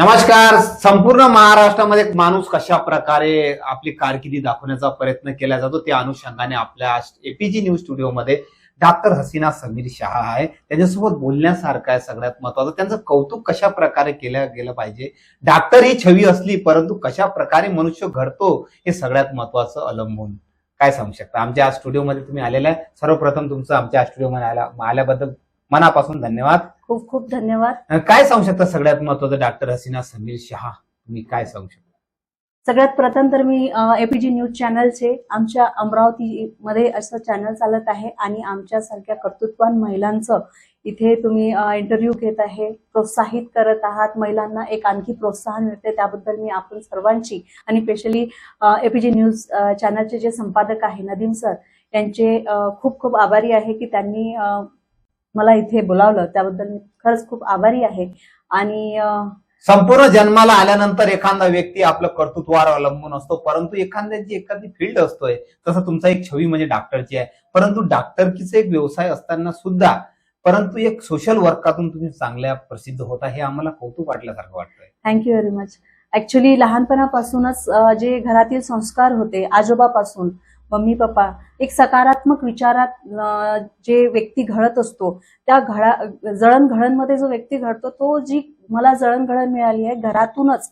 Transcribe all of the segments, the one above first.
नमस्कार. संपूर्ण महाराष्ट्रामध्ये माणूस कशा प्रकारे आपली कारकिर्दी दाखवण्याचा प्रयत्न केला जातो त्या अनुषंगाने आपल्या एपीजी न्यूज स्टुडिओमध्ये डॉक्टर हसीना समीर शहा आहे. त्यांच्यासोबत बोलण्यासारखं आहे सगळ्यात महत्वाचं त्यांचं कौतुक कशा प्रकारे केलं गेलं पाहिजे? डॉक्टर ही छवी असली परंतु कशा प्रकारे मनुष्य घडतो हे सगळ्यात महत्वाचं अवलंबून. काय सांगू शकता? आमच्या स्टुडिओमध्ये तुम्ही आलेला आहे. सर्वप्रथम तुमचं आमच्या स्टुडिओमध्ये आल्या आल्याबद्दल मनापासून धन्यवाद. खूप खूप धन्यवाद. अं, काय सांगू शकता सगळ्यात महत्वाचं? डॉक्टर हसीना समीर शहा तुम्ही काय सांगू शकता? सगळ्यात प्रथम तर मी एपीजी न्यूज चॅनलचे आमच्या अमरावती मध्ये असं चॅनल चालत आहे आणि आमच्या सारख्या कर्तृत्वान महिलांचं इथे तुम्ही इंटरव्ह्यू घेत आहे प्रोत्साहित करत आहात. महिलांना एक आणखी प्रोत्साहन मिळते त्याबद्दल मी आपण सर्वांची आणि स्पेशली एपीजी न्यूज चॅनलचे जे संपादक आहे नदीम सर यांचे अ, खूप खूप आभारी आहे की त्यांनी अ, मला इथे बोलावलं. त्याबद्दल मी खरंच खूप आभारी आहे. आणि संपूर्ण जन्माला आल्यानंतर एखादा व्यक्ती आपलं कर्तृत्वावर अवलंबून असतो. परंतु एखाद्याची एखादी फील्ड असतोय तसं तुमचा एक छवी म्हणजे डॉक्टरची आहे. परंतु डॉक्टरकीचा एक व्यवसाय असताना सुद्धा परंतु एक सोशल वर्कातून तुम्ही चांगल्या प्रसिद्ध होता हे आम्हाला कौतुक वाटल्यासारखं वाटतंय. थँक्यू व्हेरी मच ऍक्च्युली लहानपणापासूनच जे घरातील संस्कार होते आजोबापासून मम्मी पप्पा एक सकारात्मक विचारात जे व्यक्ती घडत असतो त्या घडा जळणघडणमध्ये जो व्यक्ती घडतो तो जी मला जळणघळण मिळाली आहे घरातूनच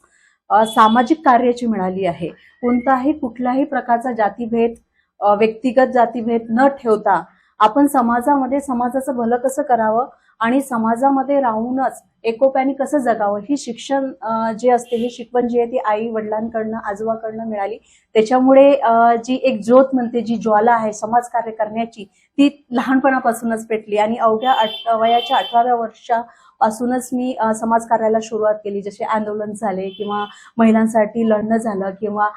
सामाजिक कार्याची मिळाली आहे. कोणताही कुठल्याही प्रकारचा जातीभेद व्यक्तिगत जातीभेद न ठेवता आपण समाजामध्ये समाजाचं भलं कसं करावं आणि समाजामध्ये राहूनच एकोप्याने कसं जगावं? ही शिक्षण जे असते ही शिकवण जी आहे ती आई वडिलांकडनं आजोबाकडनं मिळाली. त्याच्यामुळे जी एक ज्योत म्हणते जी ज्वाला आहे समाजकार्य करण्याची ती लहानपणापासूनच पेटली. आणि अवघ्या आठ वयाच्या अठराव्या वर्षापासूनच मी समाजकार्याला सुरुवात केली. जसे आंदोलन झाले किंवा महिलांसाठी लढणं झालं किंवा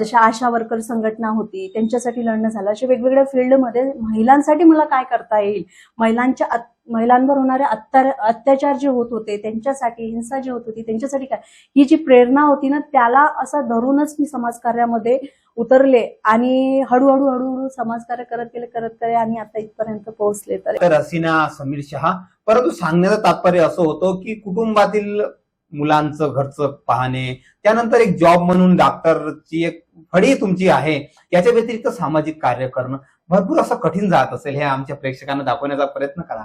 जशा आशा वर्कर संघटना होती त्यांच्यासाठी लढणं झालं. अशा वेगवेगळ्या फील्डमध्ये महिलांसाठी मला काय करता येईल? महिलांच्या महिलांवर होणारे अत्याचार जे होत होते त्यांच्यासाठी हिंसा जी होत होती त्यांच्यासाठी काय? ही जी प्रेरणा होती ना त्याला असं धरूनच मी समाजकार्यामध्ये उतरले आणि हळूहळू हळूहळू समाजकार्य करत गेले करत गेले आणि आता इथपर्यंत पोहोचले. तर तर हसीना समीर शहा परंतु सांगण्याचं तात्पर्य असं होतं की कुटुंबातील मुलांचं घरचं पाहणे त्यानंतर एक जॉब म्हणून डॉक्टरची एक फळी तुमची आहे याच्या व्यतिरिक्त सामाजिक कार्य करणं भरपूर असं कठीण जात असेल हे आमच्या प्रेक्षकांना दाखवण्याचा प्रयत्न करा.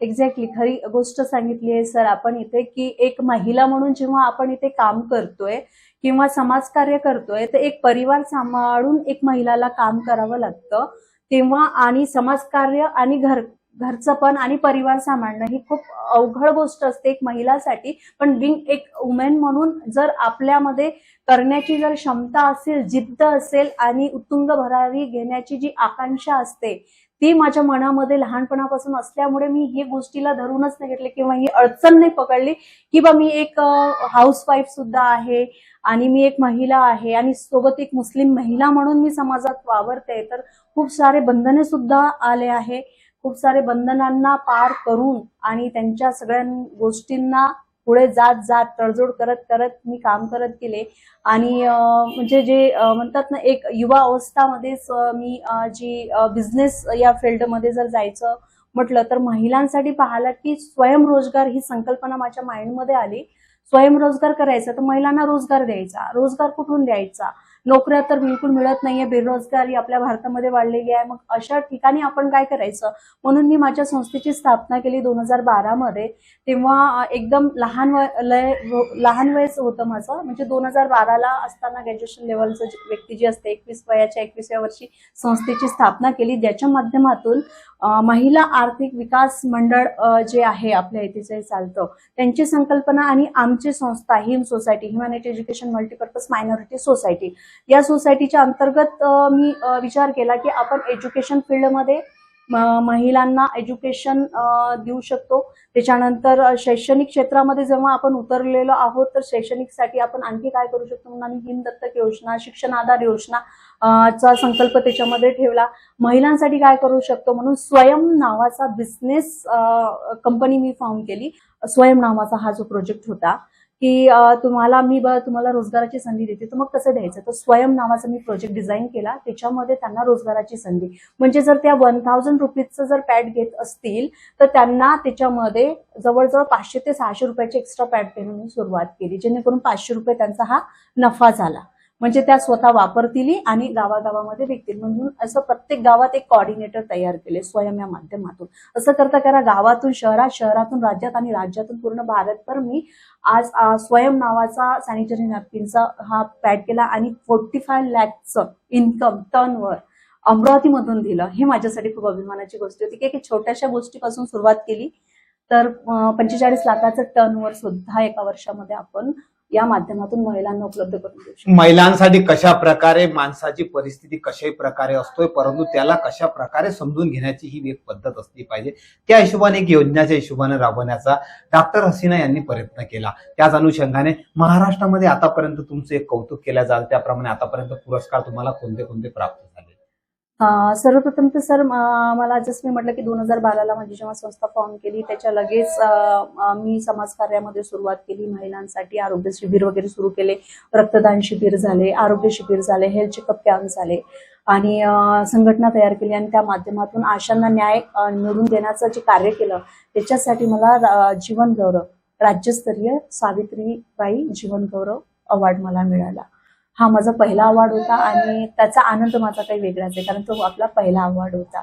एक्झॅक्टली खरी गोष्ट सांगितली आहे सर आपण इथे की एक महिला म्हणून जेव्हा आपण इथे काम करतोय किंवा समाजकार्य करतोय तर एक परिवार सांभाळून एक महिलाला काम करावं लागतं. तेव्हा आणि समाजकार्य आणि घर घरचं पण आणि परिवार सांभाळणं ही खूप अवघड गोष्ट असते एक महिलासाठी. पण बिंग एक वुमेन म्हणून जर आपल्यामध्ये करण्याची जर क्षमता असेल जिद्द असेल आणि उत्तुंग भरारी घेण्याची जी आकांक्षा असते ती माझ्या मनामध्ये लहानपणापासून असल्यामुळे मी हे गोष्टीला धरूनच नाही घेतले किंवा ही अडचण नाही पकडली की बा मी एक हाऊसवाईफ सुद्धा आहे आणि मी एक महिला आहे आणि सोबत एक मुस्लिम महिला म्हणून मी समाजात वावरते तर खूप सारे बंधने सुद्धा आले आहे. खूप सारे बंधनांना पार करून आणि त्यांच्या सगळ्या गोष्टींना पुढे जात जात तडजोड करत करत मी काम करत गेले. आणि म्हणजे जे म्हणतात ना एक युवा अवस्थामध्येच मी जी बिझनेस या फील्डमध्ये जर जायचं म्हटलं तर महिलांसाठी पाहिलं की स्वयंरोजगार ही संकल्पना माझ्या माइंडमध्ये आली. स्वयंरोजगार करायचा तर महिलांना रोजगार द्यायचा. रोजगार कुठून द्यायचा? नोकऱ्या तर बिलकुल मिळत नाहीये. बेरोजगारी आपल्या भारतामध्ये वाढलेली आहे. मग अशा ठिकाणी आपण काय करायचं? म्हणून मी माझ्या संस्थेची स्थापना केली दोन हजार बारामध्ये. तेव्हा एकदम लहान वय लय लहान वयच होतं माझं. म्हणजे दोन हजार बाराला असताना ग्रॅज्युएशन लेवलचं व्यक्ती जी असते एकवीस वयाच्या एकवीसव्या वर्षी संस्थेची स्थापना केली. ज्याच्या माध्यमातून महिला आर्थिक विकास मंडळ जे आहे आपल्या इथे जे चालतं त्यांची संकल्पना आणि आमच्या आमची संस्था HIM society humanity education multipurpose minority society. या सोसायटीच्या अंतर्गत मी विचार केला की आपण एज्युकेशन फील्डमध्ये महिलांना एज्युकेशन देऊ शकतो. त्याच्यानंतर शैक्षणिक क्षेत्रामध्ये जेव्हा आपण उतरलेलो आहोत तर शैक्षणिकसाठी आपण आणखी काय करू शकतो? म्हणून आम्ही हिम दत्तक योजना शिक्षण आधार योजना चा संकल्प त्याच्यामध्ये ठेवला. महिलांसाठी काय करू शकतो? म्हणून स्वयं नावाचा बिझनेस कंपनी मी फॉर्म केली. स्वयं नावाचा हा जो प्रोजेक्ट होता. की तुम्हाला मी ब तुम्हाला रोजगाराची संधी देते तर मग कसं द्यायचं? तर स्वयं नावाचा मी प्रोजेक्ट डिझाईन केला त्याच्यामध्ये त्यांना रोजगाराची संधी. म्हणजे जर त्या वन थाउजंड रुपीजचं जर पॅड घेत असतील तर त्यांना त्याच्यामध्ये जवळजवळ पाचशे ते सहाशे रुपयाचे एक्स्ट्रा पॅड देणं मी सुरुवात केली जेणेकरून पाचशे रुपये त्यांचा हा नफा झाला. म्हणजे त्या स्वतः वापरतील आणि गावागावामध्ये विकतील. म्हणून असं प्रत्येक गावात एक कॉर्डिनेटर तयार केले स्वयं या माध्यमातून. असं करता करा गावातून शहरात शहरातून राज्यात आणि राज्यातून पूर्ण भारतभर मी आज स्वयं नावाचा सॅनिटरी नॅपकिनचा हा पॅड केला आणि फोर्टी फाय लॅकचं इन्कम टर्नवर अमरावतीमधून दिलं. हे माझ्यासाठी खूप अभिमानाची गोष्ट होती की एक छोट्याशा गोष्टीपासून सुरुवात केली. तर पंचेचाळीस लाखाचं टर्नवर सुद्धा एका वर्षामध्ये आपण या माध्यमातून महिलांना उपलब्ध करून देऊ महिलांसाठी कशा प्रकारे माणसाची परिस्थिती कशाही प्रकारे असतोय परंतु त्याला कशा प्रकारे समजून घेण्याची ही एक पद्धत असली पाहिजे. त्या हिशोबाने एक योजनाच्या हिशोबाने राबवण्याचा डॉक्टर हसीना यांनी प्रयत्न केला. त्याच अनुषंगाने महाराष्ट्रामध्ये आतापर्यंत तुमचं एक कौतुक केलं जाईल त्याप्रमाणे आतापर्यंत पुरस्कार तुम्हाला कोणते कोणते प्राप्त झाले? सर्वप्रथम तर सर मला जसं मी म्हटलं की दोन हजार बाराला माझी जेव्हा संस्था फॉर्म केली त्याच्या लगेच मी समाज मी समाजकार्यामध्ये सुरुवात केली महिलांसाठी आरोग्य शिबिर वगैरे सुरू केले रक्तदान शिबिर झाले आरोग्य शिबिर झाले हेल्थ चेकअप कॅम्प झाले आणि संघटना तयार केली आणि त्या माध्यमातून आशांना न्याय अं, मिळवून देण्याचं जे कार्य केलं त्याच्यासाठी मला जीवन गौरव राज्यस्तरीय सावित्रीबाई जीवन गौरव अवॉर्ड मला मिळाला. हा माझा पहिला अवॉर्ड होता आणि त्याचा आनंद माझा काही वेगळाच आहे कारण तो आपला पहिला अवॉर्ड होता.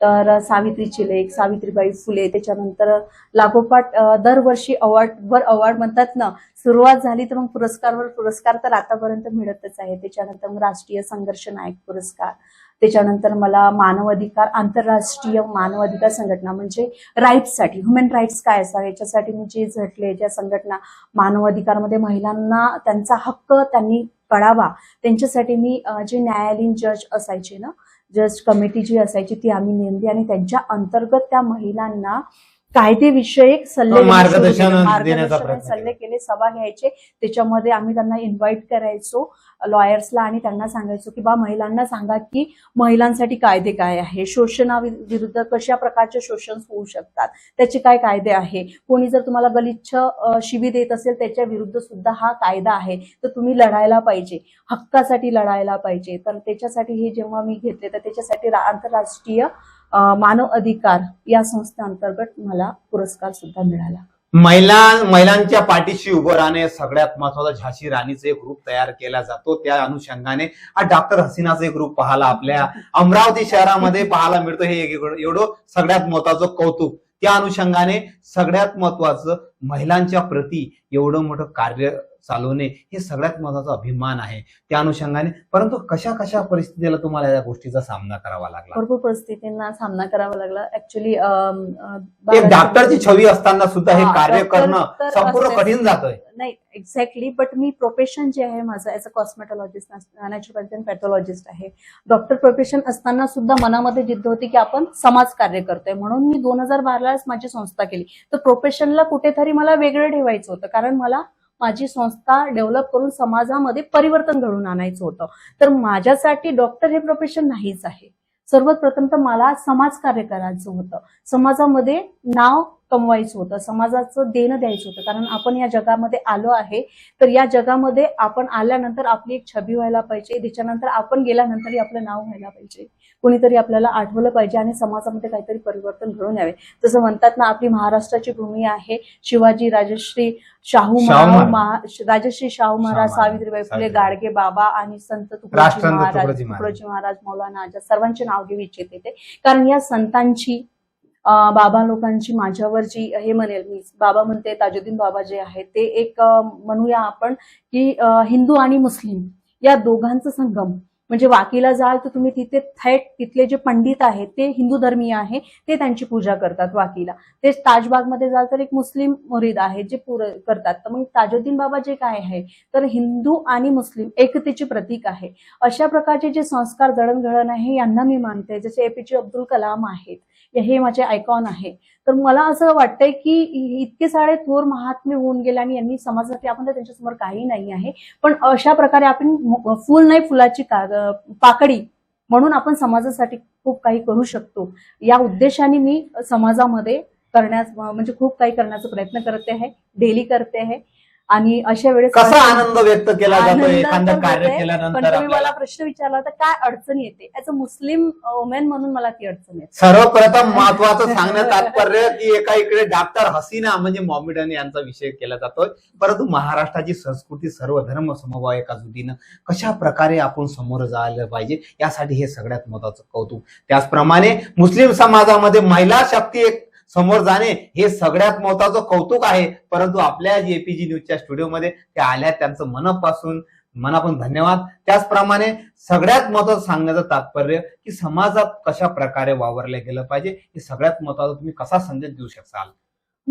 तर सावित्रीची लेख सावित्रीबाई फुले त्याच्यानंतर लागोपाठ दरवर्षी अवॉर्ड वर अवॉर्ड म्हणतात ना सुरुवात झाली तर मग पुरस्कारवर पुरस्कार तर आतापर्यंत मिळतच आहे. त्याच्यानंतर मग राष्ट्रीय संघर्ष नायक पुरस्कार त्याच्यानंतर मला मानवाधिकार आंतरराष्ट्रीय मानवाधिकार संघटना म्हणजे राईट्ससाठी ह्युमन राईट्स काय असावे याच्यासाठी मी जे झटले ज्या संघटना मानवाधिकारमध्ये महिलांना त्यांचा हक्क त्यांनी कळावा त्यांच्यासाठी मी जे न्यायालयीन जज असायचे ना जज कमिटी जी असायची ती आम्ही नेमली आणि त्यांच्या अंतर्गत त्या महिलांना कायदेविषयक सल्ले मार्गदर्शन प्रयत्न सल्ले केले. सभा घ्यायचे. त्याच्यामध्ये आम्ही त्यांना इन्व्हाइट करायचो लॉयर्सला आणि त्यांना सांगायचो की बा महिलांना सांगा की महिलांसाठी कायदे काय आहे? शोषणाविरुद्ध कशा प्रकारचे शोषण होऊ शकतात? त्याचे काय कायदे आहे? कोणी जर तुम्हाला गलिच्छ शिवी देत असेल त्याच्या विरुद्ध सुद्धा हा कायदा आहे तर तुम्ही लढायला पाहिजे. हक्कासाठी लढायला पाहिजे. तर त्याच्यासाठी हे जेव्हा मी घेतले तर त्याच्यासाठी आंतरराष्ट्रीय मानव अधिकार या संस्थेअंतर्गत मला पुरस्कार सुद्धा मिळाला. महिला महिलांच्या पाठीशी उभं राहणे सगळ्यात महत्वाचं झाशी राणीचा एक ग्रुप तयार केला जातो. त्या अनुषंगाने हा डॉक्टर हसीनाचा एक ग्रुप पाहायला आपल्या अमरावती शहरामध्ये पाहायला मिळतो. हे एवढं सगळ्यात महत्वाचं कौतुक. त्या अनुषंगाने सगळ्यात महत्वाचं महिलांच्या प्रती एवढं मोठं कार्य चालवणे हे सगळ्यात महत्त्वाचा अभिमान आहे. त्या अनुषंगाने परंतु कशा कशा परिस्थितीला तुम्हाला या गोष्टीचा सामना करावा लागला? भरपूर परिस्थितींना सामना करावा लागला. ऍक्च्युली डॉक्टरची छवी असताना सुद्धा हे कार्य करणं संपूर्ण. कठीण जातोय. नाही एक्झॅक्टली बट मी प्रोफेशन जे आहे माझं as a cosmetologist naturopathy and pathologist आहे. डॉक्टर प्रोफेशन असताना सुद्धा मनामध्ये जिद्द होती की आपण समाज कार्य करतोय. म्हणून मी दोन हजार बारालाच माझी संस्था केली. तर प्रोफेशनला कुठेतरी मला वेगळं ठेवायचं होतं. कारण मला माझी संस्था डेव्हलप करून समाजामध्ये परिवर्तन घडवून आणायचं होतं. तर माझ्यासाठी डॉक्टर हे प्रोफेशन नाहीच आहे. सर्वप्रथम तर मला समाजकार्य करायचं होतं. समाजामध्ये नाव कमवायचं होतं समाजाचं देणं द्यायचं होतं कारण आपण या जगामध्ये आलो आहे तर या जगामध्ये आपण आल्यानंतर आपली एक छबी व्हायला पाहिजे त्याच्यानंतर आपण गेल्यानंतरही आपलं नाव व्हायला पाहिजे कोणीतरी आपल्याला आठवलं पाहिजे आणि समाजामध्ये काहीतरी परिवर्तन घडून यावे जसं म्हणतात ना आपली महाराष्ट्राची भूमी आहे शिवाजी राजश्री शाहू महाराज महाराज. महा- राजश्री शाहू महाराज सावित्रीबाई फुले. गाडगे बाबा आणि संत तुकडोजी महाराज तुकडोजी महाराज. मौलाना आजाद सर्वांचे नाव घेऊ इच्छिते कारण या संतांची बाबा लोकांची माझ्यावर जी हे म्हणेल मी बाबा म्हणते ताजुद्दीन बाबा जे आहेत ते एक म्हणूया आपण की हिंदू आणि मुस्लिम या दोघांचं संगम. म्हणजे वाकीला जाल तर तुम्ही तिथे थेट तिथले जे पंडित आहेत ते हिंदू धर्मीय आहे ते त्यांची पूजा करतात वाकीला. ते ताजबागमध्ये जाल तर एक मुस्लिम मुरीद आहे जे पूर करतात. तर मग ताजुद्दीन बाबा जे काय आहे तर हिंदू आणि मुस्लिम एकतेचे प्रतीक आहे. अशा प्रकारचे जे संस्कार जडणघडण आहे यांना मी मानते. जसे एपीजे अब्दुल कलाम आहेत हे माझे आयकॉन आहे. तर मला असं वाटतंय की इतके सारे थोर महात्मे होऊन गेले आणि यांनी समाजासाठी आपण तर त्यांच्यासमोर काही नाही आहे. पण अशा प्रकारे आपण फुल नाही फुलाची पाकडी म्हणून आपण समाजासाठी खूप काही करू शकतो. या उद्देशाने मी समाजामध्ये करण्यास म्हणजे खूप काही करण्याचा प्रयत्न करते आहे. डेली करते आहे. आणि अशा वेळेस कसा आनंद व्यक्त केला जातो एखादं कार्य पण केल्यानंतर तुम्ही आपल्याला? मला प्रश्न विचारला तर काय अडचण येते? ऍज अ मुस्लिम वुमेन म्हणून मला ती अडचण येते. सर्वप्रथम महत्वाचं सांगण्यात तात्पर्य की एका इकडे डॉक्टर हसीना म्हणजे मॉमिडन यांचा विषय केला जातोय परंतु महाराष्ट्राची संस्कृती सर्व धर्म समभाव एका जुटीनं कशा प्रकारे आपण समोर जायला पाहिजे यासाठी हे सगळ्यात महत्वाचं कौतुक. त्याचप्रमाणे मुस्लिम समाजामध्ये महिला शक्ती एक समोर जाणे हे सगळ्यात महत्वाचं कौतुक आहे. परंतु आपल्या एपीजी न्यूजच्या स्टुडिओमध्ये त्या आल्या त्यांचं मनापासून मनापासून धन्यवाद. त्याचप्रमाणे सगळ्यात महत्वाचं सांगण्याचं तात्पर्य की समाजात कशा प्रकारे वावरलं गेलं पाहिजे हे सगळ्यात महत्वाचं तुम्ही कसा संदेश देऊ शकाल?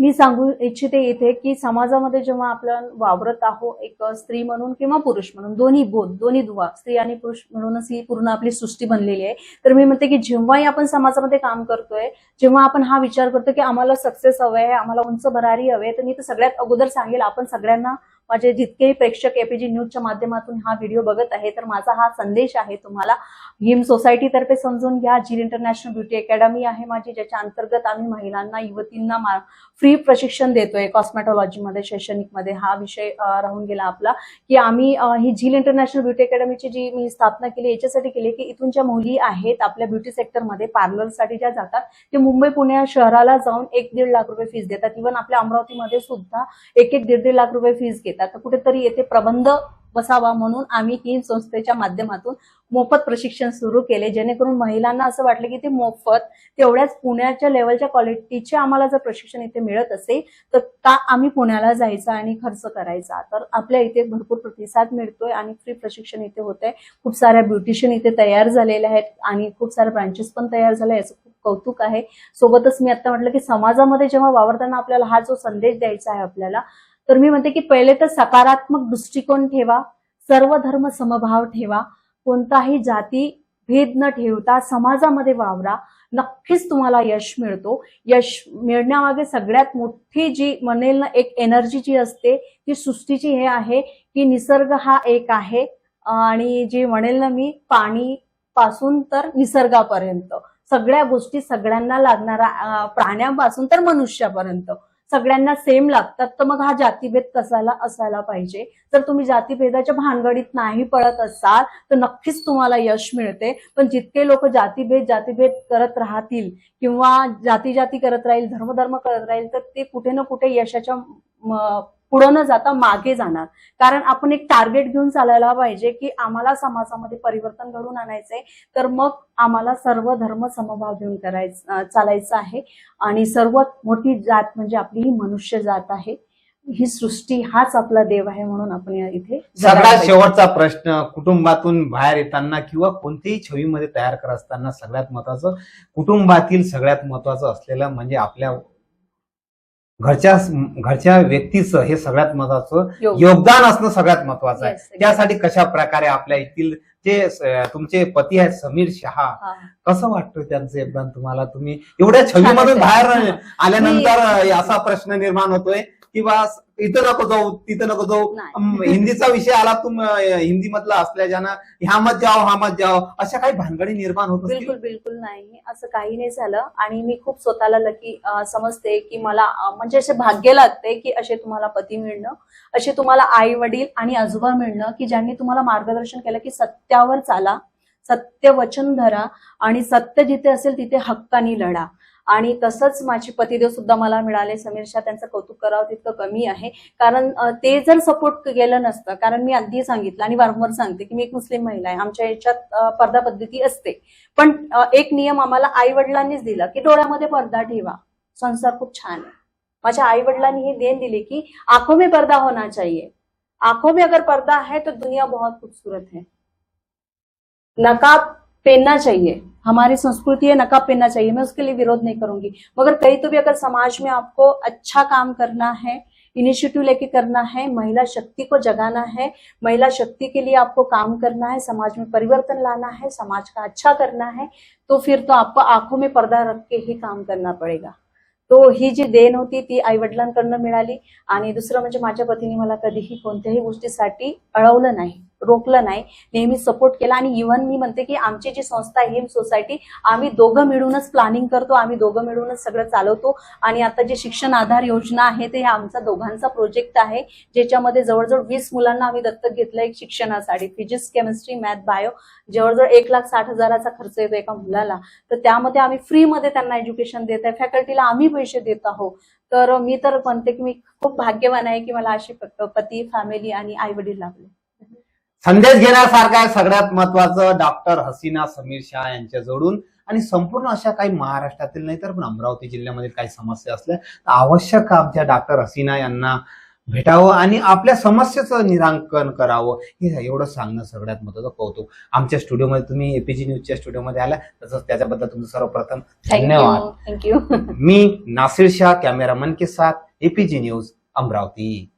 मी सांगू इच्छिते इथे की समाजामध्ये जेव्हा आपण वावरत आहोत एक स्त्री म्हणून किंवा पुरुष म्हणून दोन्ही बोध दोन्ही दुवा स्त्री आणि पुरुष म्हणूनच ही पूर्ण आपली सृष्टी बनलेली आहे. तर मी म्हणते की जेव्हाही आपण समाजामध्ये काम करतोय जेव्हा आपण हा विचार करतो की आम्हाला सक्सेस हवं आहे आम्हाला उंच भरारी हवे तर मी तर सगळ्यात अगोदर सांगेल आपण सगळ्यांना माझे जितकेही प्रेक्षक एपीजी न्यूजच्या माध्यमातून हा व्हिडिओ बघत आहे तर माझा हा संदेश आहे तुम्हाला. हिम सोसायटीतर्फे समजून घ्या. झील इंटरनॅशनल ब्युटी अकॅडमी आहे माझी ज्याच्या अंतर्गत आम्ही महिलांना युवतींना फ्री प्रशिक्षण देतोय कॉस्मेटॉलॉजीमध्ये शैक्षणिकमध्ये. हा विषय राहून गेला आपला. की आम्ही ही झील इंटरनॅशनल ब्युटी अकॅडमीची जी मी स्थापना केली याच्यासाठी केली की इथून ज्या मुली आहेत आपल्या ब्युटी सेक्टरमध्ये पार्लरसाठी ज्या जातात ते मुंबई पुणे शहराला जाऊन एक दीड लाख रुपये फीस देतात. इव्हन आपल्या अमरावतीमध्ये सुद्धा एक एक दीड दीड लाख रुपये फीस घेतात. तर कुठेतरी येथे प्रबंध बसावा म्हणून आम्ही ही संस्थेच्या माध्यमातून मोफत प्रशिक्षण सुरू केले. जेणेकरून महिलांना असं वाटलं की ते मोफत तेवढ्याच पुण्याच्या लेवलच्या क्वालिटीचे आम्हाला जर प्रशिक्षण इथे मिळत असेल तर का आम्ही पुण्याला जायचा आणि खर्च करायचा? तर आपल्या इथे भरपूर प्रतिसाद मिळतोय आणि फ्री प्रशिक्षण इथे होत आहे खूप साऱ्या ब्युटिशियन इथे तयार झालेल्या आहेत आणि खूप साऱ्या ब्रांचेस पण तयार झाल्या याचं खूप कौतुक आहे. सोबतच मी आता म्हटलं की समाजामध्ये जेव्हा वावरताना आपल्याला हा जो संदेश द्यायचा आहे आपल्याला तर मी म्हणते की पहिले तर सकारात्मक दृष्टिकोन ठेवा सर्व धर्म समभाव ठेवा कोणताही जाती भेद न ठेवता समाजामध्ये वावरा नक्कीच तुम्हाला यश मिळतो. यश मिळण्यामागे सगळ्यात मोठी जी म्हणेल ना एक एनर्जी जी असते ती सृष्टीची हे आहे की निसर्ग हा एक आहे. आणि जी म्हणेल ना मी पाणी पासून तर निसर्गापर्यंत. सगळ्या गोष्टी सगळ्यांना लागणारा प्राण्यांपासून प्राण्यापासून तर मनुष्यापर्यंत. सगळ्यांना सेम लागतात तर मग हा जातीभेद कसाला असायला पाहिजे? जर तुम्ही जातीभेदाच्या भानगडीत नाही पडत असाल तर नक्कीच तुम्हाला यश मिळते. पण जितके लोक जातीभेद जातीभेद करत राहतील किंवा जाती जाती करत राहील धर्मधर्म करत राहील तर ते कुठे ना कुठे यशाच्या पुढं न जाता मागे जाणार. कारण आपण एक टार्गेट घेऊन चालायला पाहिजे की आम्हाला समाजामध्ये परिवर्तन घडून आणायचंय. तर मग आम्हाला सर्व धर्म समभाव घेऊन करायचं चालायचं आहे. आणि सर्वात मोठी जात म्हणजे आपली ही मनुष्य जात आहे. ही सृष्टी हाच आपला देव आहे म्हणून आपण इथे सगळ्यात. शेवटचा प्रश्न कुटुंबातून बाहेर येताना किंवा कोणत्याही छवीमध्ये तयार करत असताना सगळ्यात महत्वाचं कुटुंबातील सगळ्यात महत्वाचं असलेलं म्हणजे आपल्या घरच्या घरच्या व्यक्तीचं हे सगळ्यात महत्वाचं योग. योगदान असणं सगळ्यात महत्वाचं आहे. त्यासाठी कशा प्रकारे आपल्या येथील जे तुमचे पती आहेत समीर शहा. कसं वाटतं त्यांचं योगदान तुम्हाला? तुम्ही एवढ्या छवीमधून. बाहेर आल्यानंतर असा प्रश्न निर्माण होतोय की बा इथं नको जाऊ तिथं नको जाऊ. हिंदीचा विषय आला तुम हिंदी मधला असल्याच्यानं ह्या मत जाओ हा मत जाओ अशा काही भानगडी निर्माण होत बिलकुल बिलकुल नाही. असं काही नाही झालं. आणि मी खूप स्वतःला लकी समजते की मला म्हणजे असे भाग्य लागते की असे तुम्हाला पती मिळणं असे तुम्हाला आई वडील आणि आजोबा मिळणं की ज्यांनी तुम्हाला मार्गदर्शन केलं की सत्यावर चाला. सत्य वचन धरा आणि सत्य जिथे असेल तिथे हक्कानी लढा. आणि तसंच माझे पतिदेव सुद्धा मला मिळाले. समीर शाह त्यांचं कौतुक करावं तितकं कमी आहे. कारण ते जर सपोर्ट केलं नसतं कारण मी आधी सांगितलं आणि वारंवार सांगते की मी एक मुस्लिम महिला आहे. आमच्या याच्यात पर्दा पद्धती असते. पण एक नियम आम्हाला आई वडिलांनीच दिला की डोळ्यामध्ये पडदा ठेवा. संसार खूप छान आहे. माझ्या आई वडिलांनी ही देण दिली की आंखों में पर्दा होना चाहिए. आंखों में अगर पर्दा है तो दुनिया बहुत खूबसूरत है. नकाब पहनना चाहिए। हमारी संस्कृति है नकाब पहनना चाहिए। मैं उसके लिए विरोध नहीं करूंगी। मगर कहीं तो भी अगर समाज में आपको अच्छा काम करना है इनिशिएटिव लेके करना है महिला शक्ति को जगाना है महिला शक्ति के लिए आपको काम करना है समाज में परिवर्तन लाना है समाज का अच्छा करना है तो फिर तो आपको आंखों में पर्दा रख के ही काम करना पडेगा। तो ही जी देण होती ती आई वडिलांकडनं मिळाली आणि दुसरं म्हणजे माझ्या पतीने मला कधीही कोणत्याही गोष्टीसाठी अडवलं नाही. रोखलं नाही. नेहमी सपोर्ट केला आणि इव्हन मी म्हणते की आमची जी संस्था आहे हिम सोसायटी आम्ही दोघं मिळूनच प्लॅनिंग करतो आम्ही दोघं मिळूनच सगळं चालवतो. आणि आता जे शिक्षण आधार योजना आहे ते आमचा दोघांचा प्रोजेक्ट आहे. ज्याच्यामध्ये जवळजवळ वीस मुलांना आम्ही दत्तक घेतलं एक शिक्षणासाठी. फिजिक्स केमिस्ट्री मॅथ बायो जवळजवळ एक लाख साठ हजाराचा खर्च येतो एका मुलाला. तर त्यामध्ये आम्ही फ्रीमध्ये त्यांना एज्युकेशन देत आहे. फॅकल्टीला आम्ही पैसे देत आहोत. तर मी तर म्हणते की मी खूप भाग्यवान आहे की मला अशी पती फॅमिली आणि आई वडील लाभले. संदेश घेण्यासारखं सगळ्यात महत्वाचं डॉक्टर हसीना समीर शाह यांच्या जोडून आणि संपूर्ण अशा काही महाराष्ट्रातील नाही तर पण अमरावती जिल्ह्यामध्ये काही समस्या असल्या तर आवश्यक आमच्या डॉक्टर हसीना यांना भेटावं आणि आपल्या समस्येचं निराकरण करावं. हे एवढं सांगणं सगळ्यात महत्वाचं कौतुक. आमच्या स्टुडिओमध्ये तुम्ही एपीजी न्यूजच्या स्टुडिओमध्ये आला तसंच त्याच्याबद्दल तुमचं सर्वप्रथम धन्यवाद. थँक्यू मी नासिर शाह कॅमेरामन के साथ एपीजी न्यूज अमरावती.